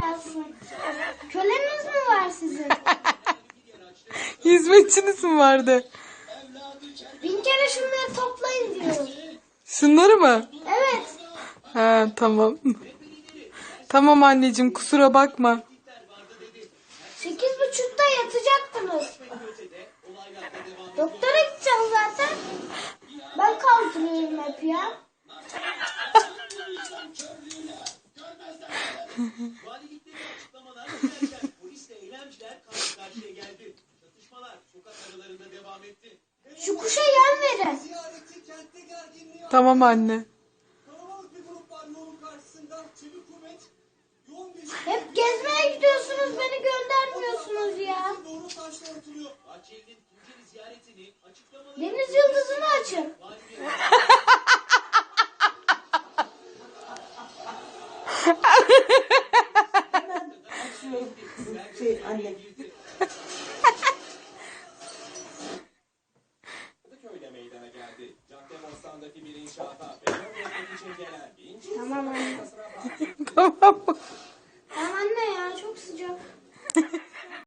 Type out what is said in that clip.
gelsin. Köleniz mi var sizin? Hizmetçiniz mi vardı? Bin kere şunları toplayın diyorum. Şunları mı? Evet. Ha tamam. Tamam anneciğim kusura bakma. Sekiz buçukta yatacaktınız. Doktora gideceğim zaten. Ben kaldırıyorum hep ya. Valiliklerin açıklamalar derken polisle eylemciler karşı karşıya geldi. Çatışmalar sokak aralarında devam etti. Şu kuşa yem verin. Ziyaretçi kentte gerginliği Tamam anne. kalabalık bir grup var yolun karşısında. Çevik kuvvet yoğun bir Hep gezmeye gidiyorsunuz beni göndermiyorsunuz ya. doğru taşla atılıyor. Bahçeli'nin Tunceli ziyaretini gelen vinç Tamam anne. Tamam.